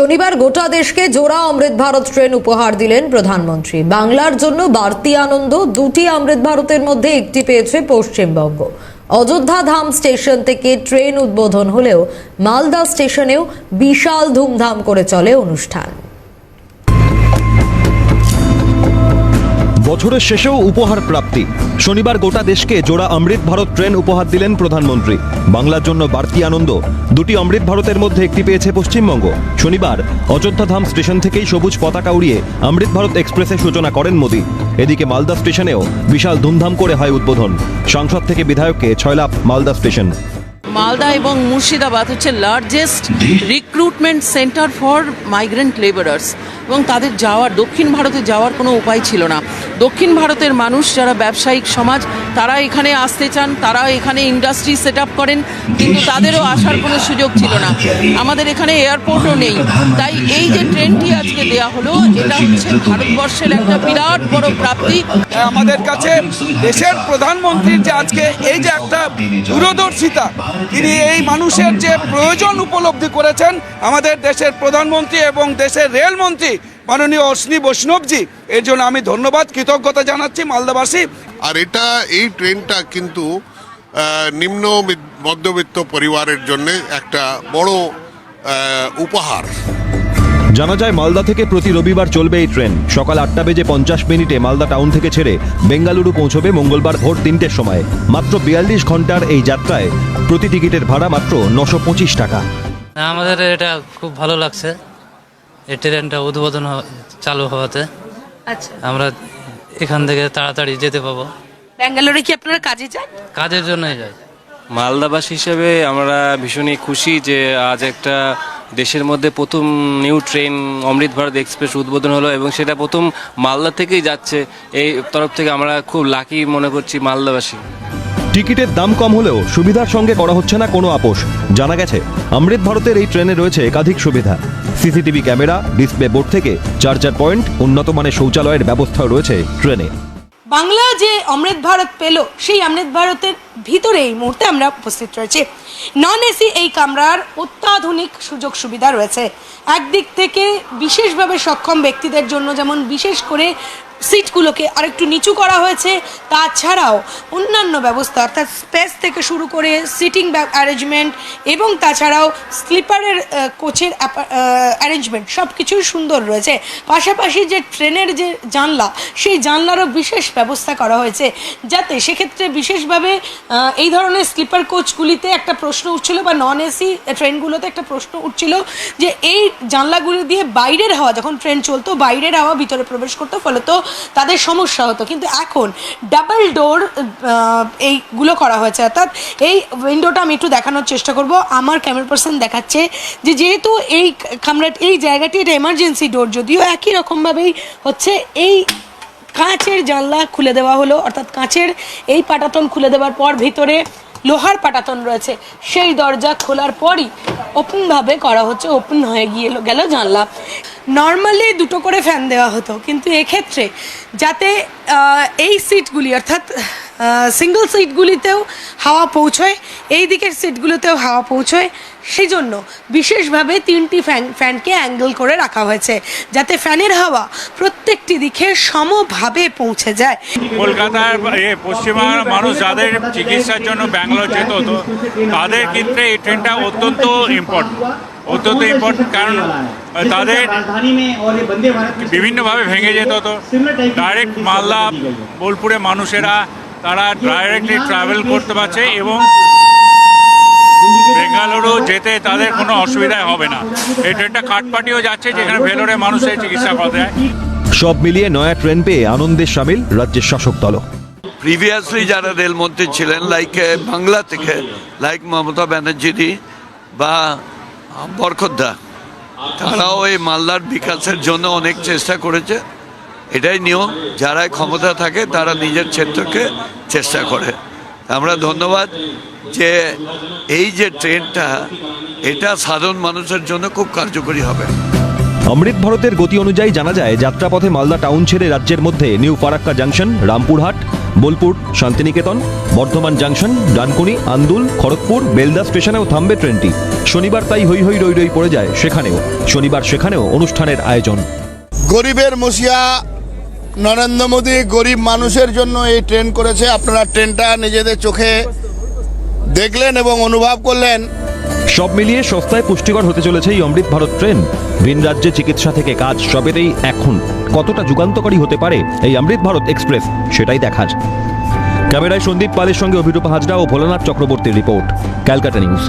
শনিবার গোটা দেশকে জোড়া অমৃত ভারত ট্রেন উপহার দিলেন প্রধানমন্ত্রী। বাংলার জন্য বাড়তি আনন্দ দুটি অমৃত ভারতের মধ্যে একটি পেয়েছে পশ্চিমবঙ্গ। অযোধ্যা ধাম স্টেশন থেকে ট্রেন উদ্বোধন হলেও মালদা স্টেশনেও বিশাল ধুমধাম করে চলে অনুষ্ঠান। বছরের শেষেও উপহার প্রাপ্তি। শনিবার গোটা দেশকে জোড়া অমৃত ভারত ট্রেন উপহার দিলেন প্রধানমন্ত্রী। বাংলার জন্য বাড়তি আনন্দ। দুটি অমৃত ভারতের মধ্যে একটি পেয়েছে পশ্চিমবঙ্গ। শনিবার অযোধ্যা ধাম স্টেশন থেকেই সবুজ পতাকা উড়িয়ে অমৃত ভারত এক্সপ্রেসের সূচনা করেন মোদী। এদিকে মালদা স্টেশনেও বিশাল ধুমধাম করে হয় উদ্বোধন। সংসদ থেকে বিধায়ককে ছয় লাভ মালদা স্টেশন। মালদা এবং মুর্শিদাবাদ হচ্ছে largest recruitment centre for migrant labourers এবং তাদের যাওয়ার, দক্ষিণ ভারতে যাওয়ার কোনো উপায় ছিল না। দক্ষিণ ভারতের মানুষ যারা ব্যবসায়িক সমাজ, তারা এখানে আসতে চান, তারা এখানে ইন্ডাস্ট্রি সেট আপ করেন, কিন্তু তাদেরও আসার কোনো সুযোগ ছিল না। আমাদের এখানে এয়ারপোর্টও নেই। তাই এই যে ট্রেনটি আজকে দেওয়া হলো, এটা হচ্ছে ভারতবর্ষের একটা বিরাট বড় প্রাপ্তি। আমাদের কাছে দেশের প্রধানমন্ত্রীর যে আজকে এই যে একটা দূরদর্শিতা তিনি এই মানুষের যে প্রয়োজন উপলব্ধি করেছেন, আমাদের দেশের প্রধানমন্ত্রী এবং দেশের রেলমন্ত্রী মাননীয় অশ্বিনী বৈষ্ণবজি, এর জন্য আমি ধন্যবাদ, কৃতজ্ঞতা জানাচ্ছি মালদাবাসী। আর এটা, এই ট্রেনটা কিন্তু নিম্ন মধ্যবিত্ত পরিবারের জন্য একটা বড় উপহার। জানা যায় মালদা থেকে প্রতি রবিবার চলবে এই ট্রেন। সকাল আটটা বেজে পঞ্চাশ মিনিটে মালদা টাউন থেকে ছেড়ে বেঙ্গালুরু পৌঁছবে মঙ্গলবার ভোর তিনটের সময়। মাত্র বিয়াল্লিশ ঘণ্টার এই যাত্রায় প্রতি টিকিটের ভাড়া মাত্র নশো পঁচিশ টাকা। আমাদের এটা খুব ভালো লাগছে। এই ট্রেনটা উদ্বোধন চালু হওয়াতে। আচ্ছা। আমরা এখান থেকে তাড়াতাড়ি যেতে পাবো। ব্যাঙ্গালোরে কি আপনারা কাজে যান? কাজের জন্যই যাই। মালদাবাসী হিসেবে আমরা ভীষণই খুশি যে আজ একটা দেশের মধ্যে প্রথম new train Amrit Bharat express উদ্বোধন হলো এবং সেটা প্রথম মালদা থেকেই যাচ্ছে। এই তরফ থেকে আমরা খুব লাকি মনে করছি মালদাবাসী। টিকিটের দাম কম হলেও সুবিধার সঙ্গে করা হচ্ছে না কোনো আপোষ। জানা গেছে অমৃত ভারতের এই ট্রেনে রয়েছে একাধিক সুবিধা। সিসিটিভি ক্যামেরা ডিসপ্লে বোর্ড থেকে চার্জার পয়েন্ট উন্নত মানের শৌচালয়ের ব্যবস্থা রয়েছে ট্রেনে বাংলা যে অমৃত ভারত পেল সেই অমৃত ভারতের ভিতরে এই মুহূর্তে আমরা উপস্থিত রয়েছি। নন এসি এই কামরার অত্যাধুনিক সুযোগ সুবিধা রয়েছে। একদিক থেকে বিশেষভাবে সক্ষম ব্যক্তিদের জন্য যেমন বিশেষ করে সিটগুলোকে আরেকটু নিচু করা হয়েছে, তাছাড়াও অন্যান্য ব্যবস্থা, অর্থাৎ স্পেস থেকে শুরু করে সিটিং অ্যারেঞ্জমেন্ট এবং তাছাড়াও স্লিপারের কোচের অ্যারেঞ্জমেন্ট সব কিছুই সুন্দর রয়েছে। পাশাপাশি যে ট্রেনের যে জানলা, সেই জানলারও বিশেষ ব্যবস্থা করা হয়েছে। যাতে সেক্ষেত্রে বিশেষভাবে এই ধরনের স্লিপার কোচগুলিতে একটা প্রশ্ন উঠছিল বা নন এসি ট্রেনগুলোতে একটা প্রশ্ন উঠছিল যে এই জানলাগুলি দিয়ে বাইরের হাওয়া, যখন ট্রেন চলতো, বাইরের হাওয়া ভিতরে প্রবেশ করতো ফলে তো তাদের সমস্যা হতো। কিন্তু এখন ডাবল ডোর এইগুলো করা হয়েছে। অর্থাৎ এই উইন্ডোটা আমি একটু দেখানোর চেষ্টা করব। আমার ক্যামেরা পার্সন দেখাচ্ছে যে যেহেতু এই কামরা এই জায়গাটি এটা এমার্জেন্সি ডোর যদিও একই রকমভাবেই হচ্ছে। এই কাঁচের জানলা খুলে দেওয়া হলো। অর্থাৎ কাঁচের এই পাটাতন খুলে দেওয়ার পর ভিতরে লোহার পাটাতন রয়েছে। সেই দরজা খোলার পরই ওপেনভাবে করা হচ্ছে, ওপেন হয়ে গিয়ে গেল জানলা। নর্মালি দুটো করে ফ্যান দেওয়া হতো, কিন্তু এক্ষেত্রে যাতে এই সিটগুলি অর্থাৎ সিঙ্গল সিটগুলিতেও হাওয়া পৌঁছয় এই দিকের সিটগুলোতেও হাওয়া পৌঁছয় সেই জন্য বিশেষভাবে তিনটি ফ্যান, ফ্যানকে অ্যাঙ্গেল করে রাখা হয়েছে, যাতে ফ্যানের হাওয়া প্রত্যেকটি দিকে সমভাবে পৌঁছে যায়। কলকাতার পশ্চিমবাংলার মানুষ যাদের চিকিৎসার জন্য ব্যাঙ্গালোর যেত হতো তাদের ক্ষেত্রে এই ট্রেনটা অত্যন্ত ইম্পর্টেন্ট অত্যন্ত ইম্পর্টেন্ট কারণ তাদের বিভিন্নভাবে ভেঙে যেতে হতো ডাইরেক্ট মালদা, বোলপুরে মানুষেরা তারা ডাইরেক্টলি ট্রাভেল করতে পারছে এবং বেঙ্গালুরু যেতে তাদের কোনো অসুবিধাই হবে না। এই ট্রেনটা কাঠপাটিও যাচ্ছে যেখানে ভেলোরে মানুষের চিকিৎসা করা যায়। সব মিলিয়ে নয়া ট্রেন পেয়ে আনন্দের সামিল রাজ্যের শাসক দলও। প্রিভিয়াসলি যারা রেলমন্ত্রী ছিলেন লাইক বাংলা থেকে লাইক মমতা ব্যানার্জি বা বরখদ্দা তারাও এই মালদার বিকাশের জন্য অনেক চেষ্টা করেছে। এটাই নিয়ম যারা ক্ষমতা থাকে তারা নিজের ক্ষেত্রকে চেষ্টা করে। আমরা ধন্যবাদ যে এই যে ট্রেনটা এটা সাধারণ মানুষের জন্য খুব কার্যকরী হবে। অমৃত ভারতের গতি অনুযায়ী জানা যায় যাত্রাপথে মালদা টাউন ছেড়ে রাজ্যের মধ্যে New Farakka junction Rampurhat Bolpur Shantiniketan Bardhaman junction Dankuni Andul Kharagpur Belda স্টেশনেও থামবে ট্রেনটি। শনিবার তাই হই হই রই রই পড়ে যায় সেখানেও। শনিবার সেখানেও অনুষ্ঠানের আয়োজন। গরিবের মসিয়া নরেন্দ্র মোদী গরিব মানুষের জন্য এই ট্রেন করেছে। আপনারা ট্রেনটা নিজেদের চোখে দেখলেন এবং অনুভব করলেন। সব মিলিয়ে সস্তায় পুষ্টিকর হতে চলেছে এই অমৃত ভারত ট্রেন। ভিন রাজ্যে চিকিৎসা থেকে কাজ সবেতেই এখন। কতটা যুগান্তকারী হতে পারে এই অমৃত ভারত এক্সপ্রেস, সেটাই দেখার। ক্যামেরায় সন্দীপ পালের সঙ্গে অভিরূপা হাজরা ও ভোলানাথ চক্রবর্তীর রিপোর্ট, ক্যালকাটা নিউজ।